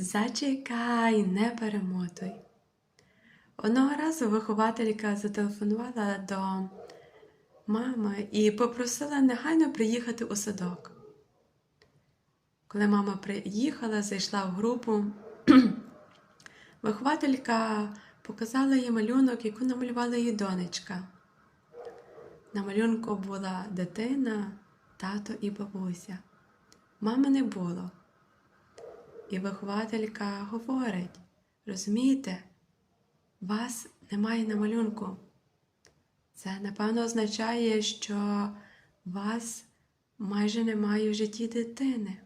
Зачекай, не перемотуй. Одного разу вихователька зателефонувала до мами і попросила негайно приїхати у садок. Коли мама приїхала, зайшла в групу, вихователька показала їй малюнок, яку намалювала її донечка. На малюнку була дитина, тато і бабуся. Мами не було. І вихователька говорить: розумієте, вас немає на малюнку. Це, напевно, означає, що вас майже немає в житті дитини.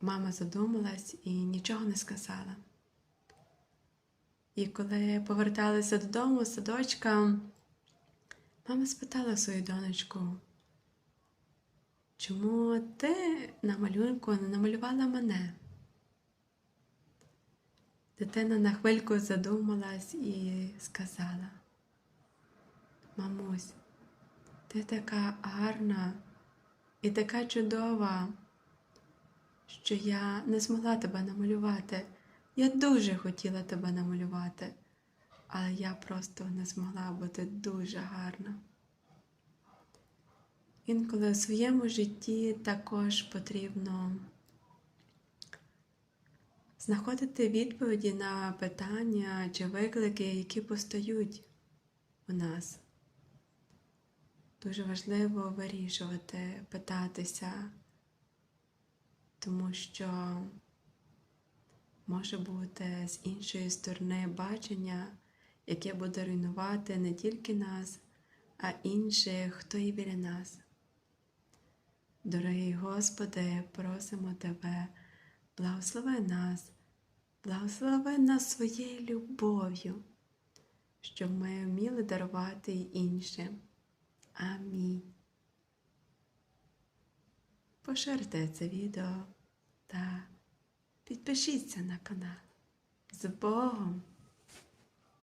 Мама задумалась і нічого не сказала. І коли поверталися додому з садочка, мама спитала свою донечку, чому ти на малюнку не намалювала мене? Дитина на хвильку задумалась і сказала: Мамусь, ти така гарна і така чудова, що я не змогла тебе намалювати. Я дуже хотіла тебе намалювати, але я просто не змогла бути дуже гарна. Інколи у своєму житті також потрібно знаходити відповіді на питання чи виклики, які постають у нас. Дуже важливо вирішувати, питатися, тому що може бути з іншої сторони бачення, яке буде руйнувати не тільки нас, а інших, хто і біля нас. Дорогий Господи, просимо Тебе, благослови нас, благослови нас своєю любов'ю, щоб ми вміли дарувати іншим. Амінь. Поширте це відео та підпишіться на канал. З Богом!